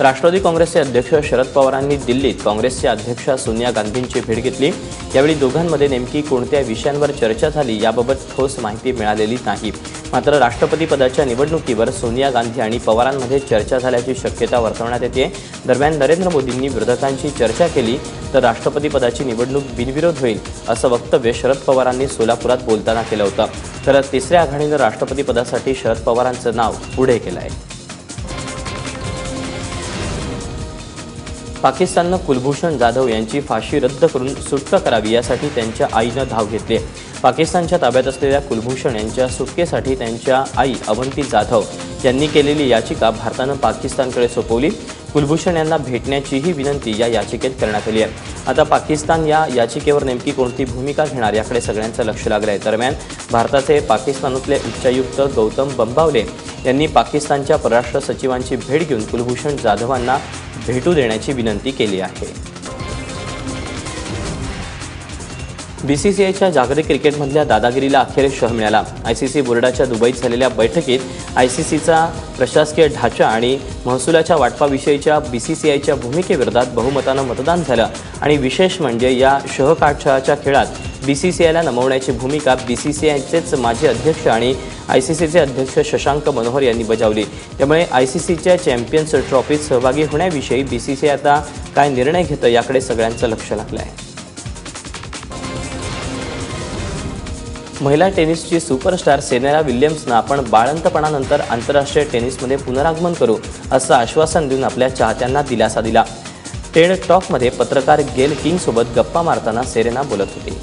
राष्ट्रवादी काँग्रेसचे अध्यक्ष शरद पवारांनी दिल्लीत काँग्रेसच्या अध्यक्षा सोनिया गांधींची भेट घेतली. यावेळी दोघांमध्ये नेमकी कोणत्या विषयांवर चर्चा झाली याबाबत ठोस माहिती मिळालेली नाही. मात्र राष्ट्रपती पदाच्या निवडणुकीवर सोनिया गांधी आणि पवारांमध्ये चर्चा झाल्याची शक्यता वर्तवण्यात येते. दरम्यान नरेंद्र मोदींनी विरोधकांशी चर्चा केली तर राष्ट्रपती पदाची निवडणूक बिनविरोध होईल असं वक्तव्य शरद पवारांनी सोलापुरात बोलताना केलं होतं. तर तिसऱ्या आघाडीनं राष्ट्रपती पदासाठी शरद पवारांचं नाव पुढे केलं आहे. पाकिस्ताननं कुलभूषण जाधव यांची फाशी रद्द करून सुटका करावी यासाठी त्यांच्या आईनं धाव घेतली आहे. पाकिस्तानच्या ताब्यात असलेल्या कुलभूषण यांच्या सुटकेसाठी त्यांच्या आई अवंती जाधव यांनी केलेली याचिका भारतानं पाकिस्तानकडे सोपवली. कुलभूषण यांना भेटण्याचीही विनंती या याचिकेत करण्यात आली आहे. आता पाकिस्तान या याचिकेवर नेमकी कोणती भूमिका घेणार याकडे सगळ्यांचं लक्ष लागलं आहे दरम्यान भारताचे पाकिस्तानातले उच्चायुक्त गौतम बंबावले यांनी पाकिस्तानच्या परराष्ट्र सचिवांची भेट घेऊन कुलभूषण जाधवांना भेटू देण्याची विनंती केली आहे. बीसीसीआयच्या जागतिक क्रिकेटमधल्या दादागिरीला अखेर शह मिळाला. आयसीसी बोर्डाच्या दुबईत झालेल्या बैठकीत आयसीसीचा प्रशासकीय ढाचा आणि महसुलाच्या वाटपाविषयीच्या बीसीसीआयच्या भूमिकेविरोधात बहुमतानं मतदान झालं. आणि विशेष म्हणजे या शहकाठच्या खेळात बीसीसीआयला नमवण्याची भूमिका बीसीसीआयचेच माजी अध्यक्ष आणि आयसीसीचे अध्यक्ष शशांक मनोहर यांनी बजावली. त्यामुळे आयसीसीच्या चॅम्पियन्स ट्रॉफीत सहभागी होण्याविषयी बीसीसीआय आता काय निर्णय घेतं याकडे सगळ्यांचं लक्ष लागलं आहे महिला टेनिसची सुपरस्टार सेनेरा विल्यम्सनं आपण बाळंतपणानंतर आंतरराष्ट्रीय टेनिसमध्ये पुनरागमन करू असं आश्वासन देऊन आपल्या चाहत्यांना दिलासा दिला. टेड टॉकमध्ये पत्रकार गेल किंगसोबत गप्पा मारताना सेरेना बोलत होती.